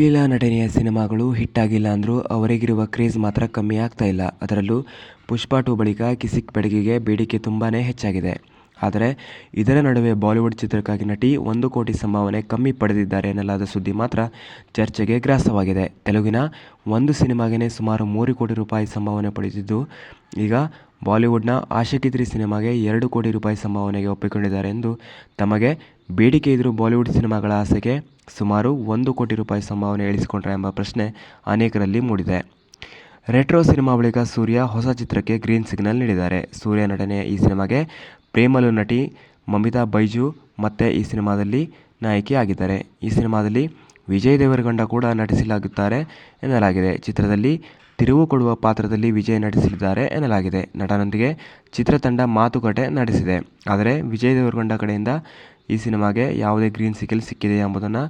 ಲೀಲಾ ನಟನೆಯ ಸಿನಿಮಾಗಳು ಹಿಟ್ಟಾಗಿಲ್ಲ ಅಂದರೂ ಅವರಿಗಿರುವ ಕ್ರೇಜ್ ಮಾತ್ರ ಕಮ್ಮಿ ಆಗ್ತಾ ಇಲ್ಲ. ಅದರಲ್ಲೂ ಪುಷ್ಪ ಟು ಬಳಿಕ ಕಿಸಿಕ್ ಬೆಡಗಿಗೆ ಬೇಡಿಕೆ ತುಂಬಾ ಹೆಚ್ಚಾಗಿದೆ. ಆದರೆ ಇದರ ನಡುವೆ ಬಾಲಿವುಡ್ ಚಿತ್ರಕ್ಕಾಗಿ ನಟಿ ಒಂದು ಕೋಟಿ ಸಂಭಾವನೆ ಕಮ್ಮಿ ಪಡೆದಿದ್ದಾರೆ ಎನ್ನಲಾದ ಸುದ್ದಿ ಮಾತ್ರ ಚರ್ಚೆಗೆ ಗ್ರಾಸವಾಗಿದೆ. ತೆಲುಗಿನ ಒಂದು ಸಿನಿಮಾಗೆ ಸುಮಾರು ಮೂರು ಕೋಟಿ ರೂಪಾಯಿ ಸಂಭಾವನೆ ಪಡೆದಿದ್ದು, ಈಗ ಬಾಲಿವುಡ್ನ ಆಶಕಿತ್ರಿ ತ್ರೀ ಸಿನಿಮಾಗೆ ಎರಡು ಕೋಟಿ ರೂಪಾಯಿ ಸಂಭಾವನೆಗೆ ಒಪ್ಪಿಕೊಂಡಿದ್ದಾರೆ ಎಂದು ತಮಗೆ ಬೇಡಿಕೆ ಇದ್ದರೂ ಬಾಲಿವುಡ್ ಸಿನಿಮಾಗಳ ಆಸೆಗೆ ಸುಮಾರು ಒಂದು ಕೋಟಿ ರೂಪಾಯಿ ಸಂಭಾವನೆ ಇಳಿಸಿಕೊಂಡ್ರೆ ಎಂಬ ಪ್ರಶ್ನೆ ಅನೇಕರಲ್ಲಿ ಮೂಡಿದೆ. ರೆಟ್ರೋ ಸಿನಿಮಾ ಬಳಿಕ ಸೂರ್ಯ ಹೊಸ ಚಿತ್ರಕ್ಕೆ ಗ್ರೀನ್ ಸಿಗ್ನಲ್ ನೀಡಿದ್ದಾರೆ. ಸೂರ್ಯ ನಟನೆಯ ಈ ಸಿನಿಮಾಗೆ ಪ್ರೇಮಲು ನಟಿ ಮಮಿತಾ ಬೈಜು ಮತ್ತೆ ಈ ಸಿನಿಮಾದಲ್ಲಿ ನಾಯಕಿ ಆಗಿದ್ದಾರೆ. ಈ ಸಿನಿಮಾದಲ್ಲಿ ವಿಜಯ್ ದೇವರಗೊಂಡ ಕೂಡ ನಟಿಸಲಾಗುತ್ತಾರೆ ಎನ್ನಲಾಗಿದೆ. ಚಿತ್ರದಲ್ಲಿ ತಿರುವು ಕೊಡುವ ಪಾತ್ರದಲ್ಲಿ ವಿಜಯ್ ನಟಿಸಲಿದ್ದಾರೆ ಎನ್ನಲಾಗಿದೆ. ನಟನೊಂದಿಗೆ ಚಿತ್ರತಂಡ ಮಾತುಕತೆ ನಡೆಸಿದೆ. ಆದರೆ ವಿಜಯ್ ದೇವರಗೊಂಡ ಕಡೆಯಿಂದ ಈ ಸಿನಿಮಾಗೆ ಯಾವುದೇ ಗ್ರೀನ್ ಸಿಗ್ನಲ್ ಸಿಕ್ಕಿದೆ ಎಂಬುದನ್ನು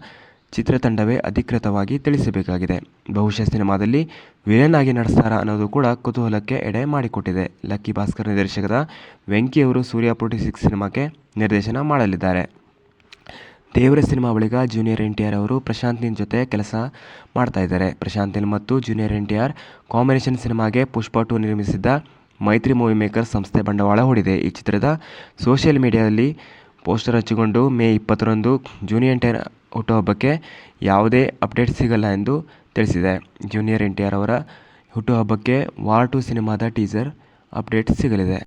ಚಿತ್ರತಂಡವೇ ಅಧಿಕೃತವಾಗಿ ತಿಳಿಸಬೇಕಾಗಿದೆ. ಬಹುಶಃ ಸಿನಿಮಾದಲ್ಲಿ ವಿಲನ್ ಆಗಿ ನಡೆಸ್ತಾರ ಅನ್ನೋದು ಕೂಡ ಕುತೂಹಲಕ್ಕೆ ಎಡೆ ಮಾಡಿಕೊಟ್ಟಿದೆ. ಲಕ್ಕಿ ಭಾಸ್ಕರ್ ನಿರ್ದೇಶಕದ ವೆಂಕಿ ಅವರು ಸೂರ್ಯ ಫೋರ್ಟಿ ಸಿಕ್ಸ್ ಸಿನಿಮಾಕ್ಕೆ ನಿರ್ದೇಶನ ಮಾಡಲಿದ್ದಾರೆ. ದೇವರ ಸಿನಿಮಾ ಬಳಿಕ ಜೂನಿಯರ್ ಎನ್ ಟಿ ಆರ್ ಅವರು ಪ್ರಶಾಂತ್ ನಿನ್ ಜೊತೆ ಕೆಲಸ ಮಾಡ್ತಾ ಇದ್ದಾರೆ. ಪ್ರಶಾಂತ್ ಮತ್ತು junior N T R combination ಸಿನಿಮಾಗೆ ಪುಷ್ಪ ಟು ನಿರ್ಮಿಸಿದ್ದ ಮೈತ್ರಿ ಮೂವಿ ಮೇಕರ್ ಸಂಸ್ಥೆ ಬಂಡವಾಳ ಹೂಡಿದೆ. ಈ ಚಿತ್ರದ ಸೋಷಿಯಲ್ ಮೀಡಿಯಾದಲ್ಲಿ ಪೋಸ್ಟರ್ ಹಚ್ಚಿಕೊಂಡು ಮೇ ಇಪ್ಪತ್ತರಂದು ಜೂನಿಯರ್ ಎನ್ ಟಿ ಆರ್ ಹುಟ್ಟುಹಬ್ಬಕ್ಕೆ ಯಾವುದೇ ಅಪ್ಡೇಟ್ ಸಿಗಲ್ಲ ಎಂದು ತಿಳಿಸಿದೆ. ಜೂನಿಯರ್ ಎನ್ ಟಿ ಆರ್ ಅವರ ಹುಟ್ಟುಹಬ್ಬಕ್ಕೆ ವಾರ್ ಟು ಸಿನಿಮಾದ ಟೀಸರ್ ಅಪ್ಡೇಟ್ ಸಿಗಲಿದೆ.